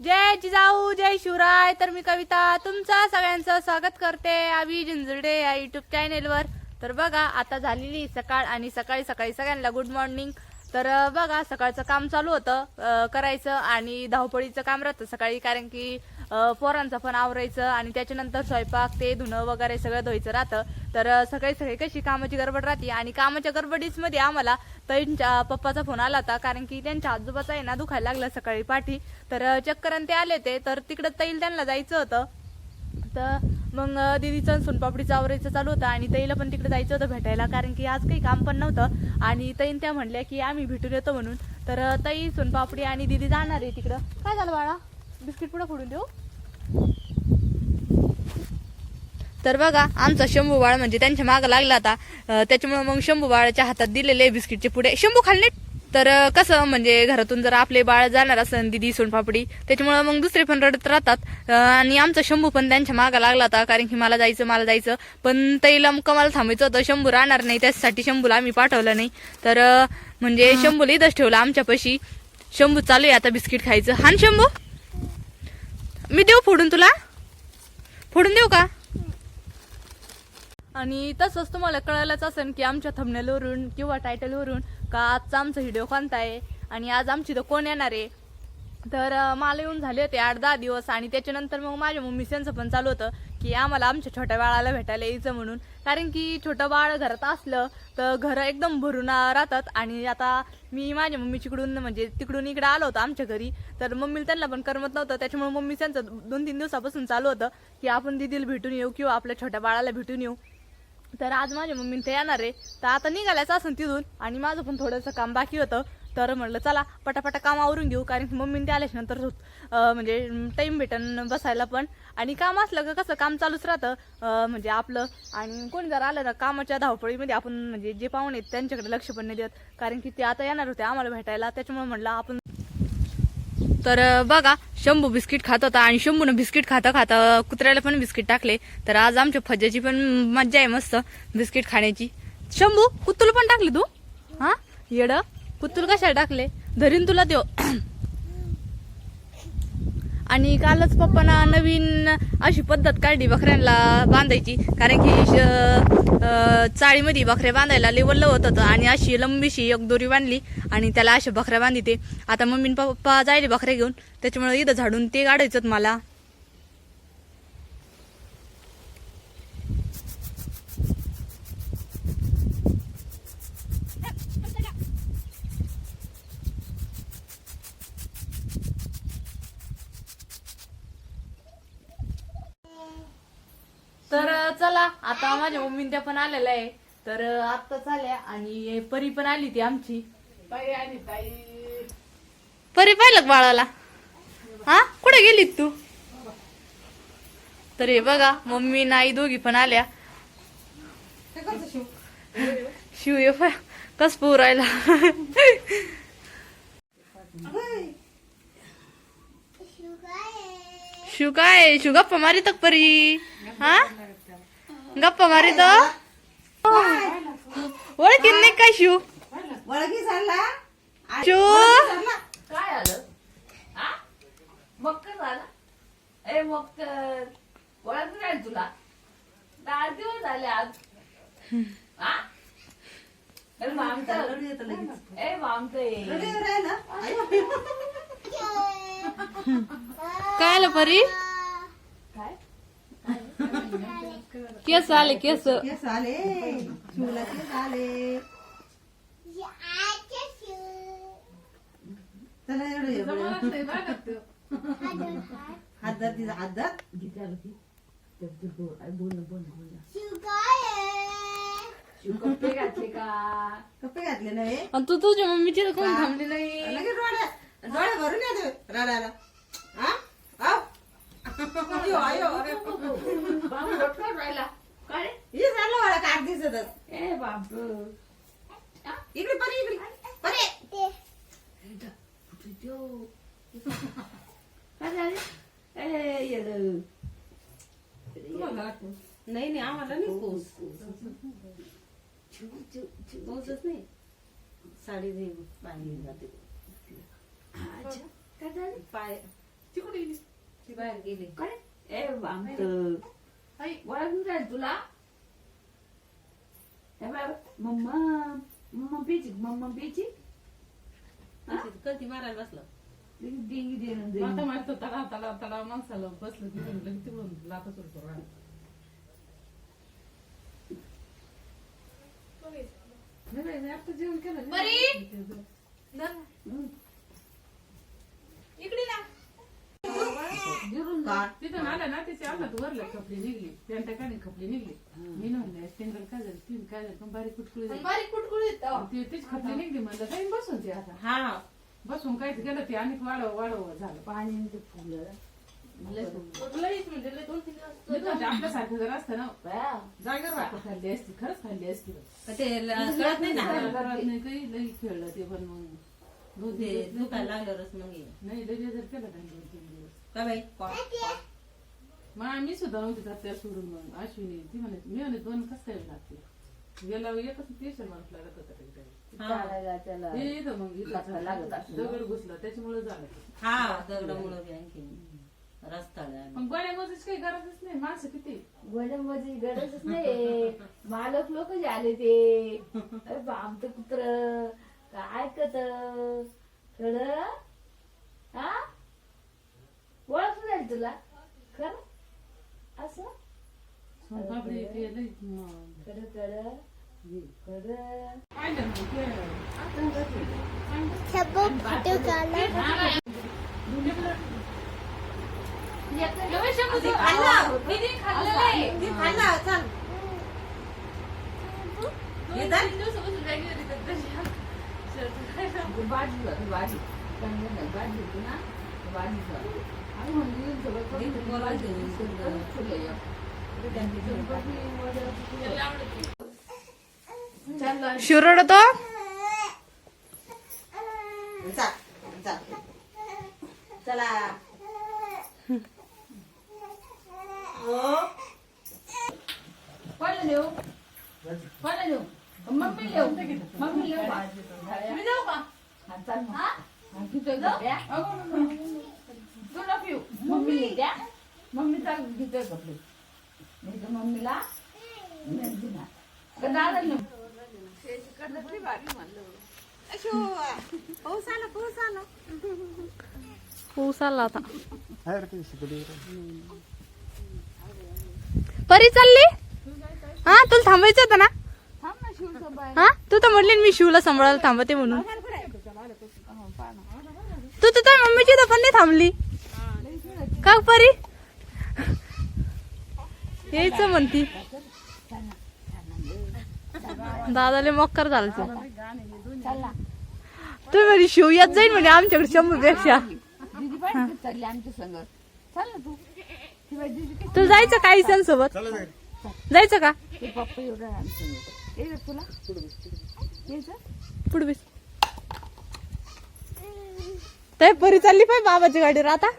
जय जिजाऊ जय शिवराय. तर मी कविता तुमचं सगळ्यांचं स्वागत करते आवी जिंजुर्डे या युट्यूब चॅनेलवर तर बघा आता झालेली सकाळ आणि सकाळी सकाळी सगळ्यांना गुड मॉर्निंग तर बघा सकाळचं काम चालू होतं करायचं आणि धावपळीचं काम राहतं सकाळी. कारण की पोरांचं पण आवरायचं आणि त्याच्यानंतर स्वयंपाक ते धुणं वगैरे सगळं धुवायचं राहतं. तर सकाळी सकाळी कशी कामाची गडबड राहते? आणि कामाच्या गडबडीचमध्ये आम्हाला त्यांच्या पप्पाचा फोन आला होता कारण की त्यांच्या आजोबाचा आहे ना दुखायला लागला सकाळी पाठी. तर चक्कर आणि ते आले ते तर तिकडं तैल त्यांना जायचं होतं. तर मग दिदीचं दीदीचं सोनपापडीचं आवरायचं चालू होतं आणि ताईला पण तिकडे जायचं होतं भेटायला कारण की आज काही काम पण नव्हतं. आणि तैन त्या म्हणल्या की आम्ही भेटून येतो म्हणून. तर तई ताई सोनपापडी आणि दीदी जाणार आहे तिकडं. काय झालं बाळा? बिस्किट पुढे फोडून देऊ. तर बघा आमचा शंभू बाळ म्हणजे त्यांच्या मागं लागला अं, त्याच्यामुळे मग शंभू बाळाच्या हातात दिलेले बिस्किटचे पुढे शंभू खाल्ले? तर कसं म्हणजे घरातून जर आपले बाळ जाणार असेल दिदी सोनपापडी त्याच्यामुळे मग दुसरे पण रडत राहतात. आणि आमचा शंभू पण त्यांच्या मागं लागला होता कारण की मला जायचं मला जायचं. पण तैला कमाला थांबायचं होतं. शंभू राहणार नाही त्यासाठी शंभूला आम्ही पाठवलं नाही. तर म्हणजे शंभूला इथंच ठेवलं आमच्यापाशी. शंभू चालू आहे आता बिस्किट खायचं. हान शंभू? मी देऊ फोडून तुला? फोडून देऊ का? आणि तसंच तुम्हाला कळायलाच असेल की आमच्या थंबनेलवरून किंवा टायटलवरून का आजचा आमचा व्हिडिओ कोणता आहे आणि आज आमची तर कोण येणार आहे? तर मला येऊन झाले होते आठ दहा दिवस आणि त्याच्यानंतर मग माझ्या मम्मी मम्मीचं पण चालू होतं. की आम्हाला आमच्या छोट्या बाळाला भेटायला यायचं म्हणून. कारण की छोटं बाळ घरात असलं तर घरं एकदम भरून राहतात. आणि आता मी माझ्या मम्मीच्याकडून म्हणजे तिकडून इकडे आलो होतो आमच्या घरी. तर मम्मीला त्यांना पण करमत नव्हतं. त्याच्यामुळे मम्मी त्यांचं दोन तीन दिवसापासून चालू होतं की आपण दिदीला भेटून येऊ किंवा आपल्या छोट्या बाळाला भेटून येऊ. तर आज माझ्या मम्मी ते येणार आहे. तर आता निघाल्याचं असून तिथून आणि माझं पण थोडंसं काम बाकी होतं. तर म्हणलं चला पटापटा काम आवरून घेऊ कारण की मम्मीने ते आल्याच्यानंतर म्हणजे टाईम भेटन बसायला पण. आणि काम असलं का कसं काम चालूच राहतं म्हणजे आपलं. आणि कोणी जर आलं ना कामाच्या धावपळीमध्ये आपण म्हणजे जे पाहुणे आहेत त्यांच्याकडे लक्ष पण नाही देत. कारण की ते आता येणार होते आम्हाला भेटायला त्याच्यामुळे म्हणलं आपण तर बघा शंभू बिस्किट खात होता आणि शंभूनं बिस्किट खाता खाता कुत्र्याला पण बिस्किट टाकले. तर आज आमच्या फज्जाची पण मज्जा आहे मस्त बिस्किट खाण्याची. शंभू कुत्तूला पण टाकली तू? हा? येड? पुतुल कशाला टाकले? धरीन तुला देव. आणि कालच पप्पाना नवीन अशी पद्धत काढली बकऱ्यांना बांधायची. कारण की श- चाळीमध्ये बकऱ्या बांधायला लेवल होत होतं. आणि अशी लंबीशी एक दोरी बांधली आणि त्याला अशा बकऱ्या बांधिते. आता मम्मी पप्पा जायले बकऱ्या घेऊन. त्याच्यामुळे इथं झाडून ते काढायचं मला. तर चला आता माझ्या मम्मीन त्या पण आलेल्या आहे. तर अं, आत्ताच आल्या आणि परी पण आली ती आमची. परी पाहिलं का बाळाला? हा? कुठे गेली तू? तर हे बघा मम्मी नाई दोघी पण आल्या. शिव? ये कस पोरायला. शिव काय शिव गप्पा मारित का परी. हा? गप्पा मारित ओळखीन नाही काय शिव? वळगी झाला. शिव? काय आलं? हा मक्कर झाला? ए मक्कर. ओळख नाही तुला? दहा दिवस झाले आज. हा. ए. काय आलं परी? काय? केस आले केस. केस आले. शिवला केस आले. चला एवढं. हात धर तिचा हात धर. बोल बोल बोल कप्पे घातले का? कपडे घातले आणि तू तुझ्या मम्मीची कोण थांबली नाही. लगेच डोळे डोळे भरून येते रडायला हा आव. अयो, अयो, अरे. बाबू रडतो राहिला. काय हे झालं मला काट दिसतच. ए बाबू. इकडे परे इकडे. परे. काय झाले? ए येड नाही नाही आम्हाला नाही पोस पोसच नाही. साडी दे बांधली जाते. अच्छा काय झालं? पाय. तिकडे गेली ती बाहेर गेली. काय? ए आमचं ओळखून जाईल तुला? मम्मा मम्मा पिची मम्मा पिची कधी मारायला बसलं. डिंगी देणं आता देणं मारतो तडा तडा तडा माणसाला बसलं तिकडून लगेच तिकडून लाथा सुरू करू आता जेवण केलं. हं. इकडे ना तिथून आला ना तिचे अंगात वरले कपडे निघले. पॅन्ट काढे कपडे निघले मी म्हणले स्टेंडर काय झालं? तीन काय झालं? पण बारीक कुटकुळी झाली. बारीक कुटकुळीत ते तेच कपडे निघले म्हणलं काही बसून ते आता. हा. बसून काहीच गेलं ते? आणि वाढव वाढव झालं. पाणी आणि ते फुलं. लय फुलं. लईच म्हणजे लई दोन तीन दिवस मी तर म्हणते आपल्यासारखं जर असतं ना बाया, वाटत खाल्ली असती खरंच खाल्ली असती. ते ल- कळत नाही ना. घरात नाही काही लई खेळलं ते पण मग. दोन ते दिवस दुखायला लागल्यावरच मग. नाही लई जर केलं त्यांनी दोन तीन दिवस. का बाई कॉ- कॉ. मग आम्ही सुद्धा नव्हती जात त्या सोडून मग अश्विनी ती म्हणे मी म्हणे दोन कस काय लागते गेला एकच पेशंट माणूस लागत होता कधी चालायला त्याला ते इथं मग लागत. दगड घुसला त्याच्यामुळे झालं ते. हा दगडामुळं बी आणखी रस्ता पण गोळ्या मोजायची काही गरजच नाही माणसं किती गोड्यामध्ये गरजच नाही मालक लोक जे आले ते अरे बा, आमचं कुत्र काय ऐकत कड हा तुला? खर? असं? सोनपापडी ते लई. हे तर तशी. बाजूला ती बाजी. चांगलं बाजी ना? इथं ती चल, हो? कोणाला देऊ देऊ मम्मी देऊ मम्मी देऊ मी जाऊ का हा, चाल मग. हा, घेतोय का द्या? तू मम्मीला द्या मम्मी चाल घेतोय कपडे नाही तर मम्मीला? पाऊस आला आता. परी चालली? हा तुला थांबायचं होतं ना. हा तू तर म्हणली ना मी शिवला सांभाळायला थांबते म्हणून. तू तर तुझ्या मम्मीची पण नाही थांबली. का परी यायचं म्हणती दादाले मक्कर झालं ते. चल ना. तुम्ही म्हणे शिव येत जाईल म्हणजे आमच्याकडे शंभरपेक्षा पाहिजे तू जायचं काही सण सोबत जायचं का? पुढे ते परी चालली पाय बाबाच्या गाडीवर आता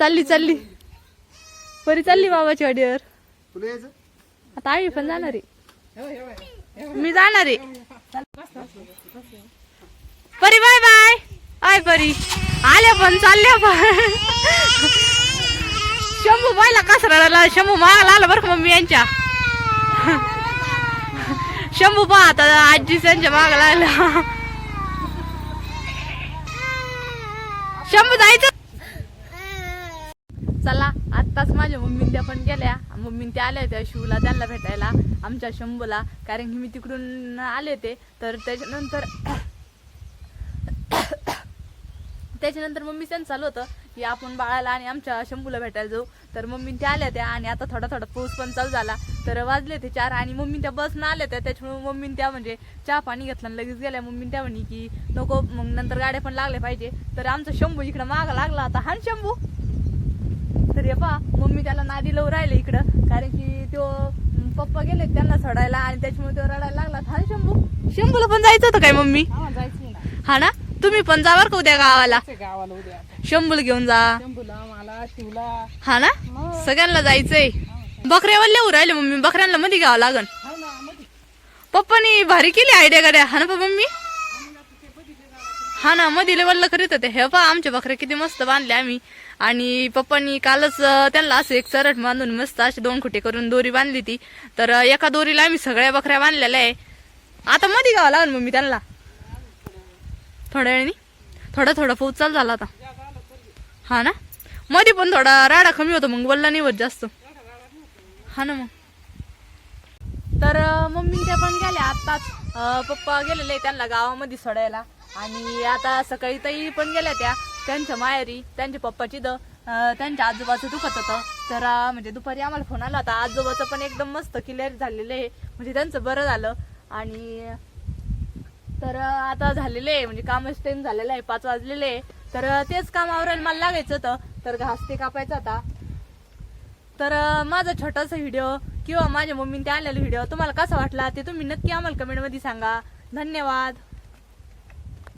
चालली चालली. परी चालली बाबाच्या गाडीवर आता आम्ही पण जाणार आहे. मी जाणार आहे. परी बाय बाय. आय परी. आल्या पण चालल्या पण. शंभू पाहिला कसराला शंभू मागायला आला बरं मम्मी यांच्या. शंभू पहा आता आजी त्यांच्या मागायला आला शंभू जायचं चला आत्ताच माझ्या मम्मीन त्या पण गेल्या. मम्मीन त्या आल्या होत्या शिवला त्यांना भेटायला आमच्या शंभूला. कारण की मी तिकडून आले होते. तर त्याच्यानंतर त्याच्यानंतर मम्मी त्यांचं चालू होतं की आपण बाळाला आणि आमच्या शंभूला भेटायला जाऊ. तर मम्मी त्या आल्या त्या आणि आता थोडा थोडा पाऊस पण चालू झाला. तर वाजले ते चार आणि मम्मी त्या बसनं आल्या त्या त्याच्यामुळे मम्मी त्या म्हणजे चहा पाणी घेतलं आणि लगेच गेल्या. मम्मी त्या म्हणे की नको मग नंतर गाड्या पण लागल्या पाहिजे. तर आमचा शंभू इकडं माग लागला आता हा शंभू? तर हे पहा. मम्मी त्याला नादी लावून राहिले इकडं. कारण की तो पप्पा गेले त्यांना सोडायला आणि त्याच्यामुळे तो रडायला लागला. हा शंभू. शंभूला पण जायचं होतं काय मम्मी? हा ना. तुम्ही पण जा बरं का उद्या गावाला. ते गावाला उद्या. शंभूला घेऊन जा. शंभूला मला शिवला. हा ना? सगळ्यांना जायचंय. बकऱ्या वल्ल्या उरायले मम्मी. बकऱ्यांना मध्ये घ्यावं लागन. हो पप्पानी भारी केली आयडिया गाड्या. हा ना पप्पा मम्मी? हा ना मध्ये लेवलला करीत होते. हे पहा आमच्या बकऱ्या किती मस्त बांधले आम्ही. आणि पप्पांनी कालच त्यांना असं एक चरट बांधून मस्त अशी दोन खुटे करून दोरी बांधली ती. तर एका दोरीला आम्ही सगळ्या बकऱ्या बांधलेल्या आहे. आता मध्ये गावा लागल मम्मी त्यांना. थोड्या वेळाने. थोडा थोडा पाऊस झाला आता. हा ना? मध्ये पण थोडा राडा कमी होतो मग बोलला नाही होत जास्त. हा ना मग. तर मम्मीच्या मम्मी पण गेल्या आत्ताच. पप्पा गेलेले त्यांना गावामध्ये सोडायला. आणि आता सकाळी ताई पण गेल्या त्या. त्यांच्या माहेरी त्यांच्या पप्पाची द त्यांच्या आजोबाचं दुखत होतं. तर म्हणजे दुपारी आम्हाला फोन आला होता. आजोबाचं पण एकदम मस्त क्लिअर झालेलं आहे. म्हणजे त्यांचं बरं झालं. आणि तर आता झालेलं आहे. म्हणजे कामच टाइम झालेलं आहे. पाच वाजलेले आहे. तर तेच काम आवरायला मला लागायचं होतं. तर घास ते कापायचा होता. तर माझा छोटासा व्हिडिओ किंवा माझ्या मम्मीने ते आणलेला व्हिडिओ तुम्हाला कसा वाटला ते तुम्ही नक्की आम्हाला कमेंटमध्ये सांगा. धन्यवाद.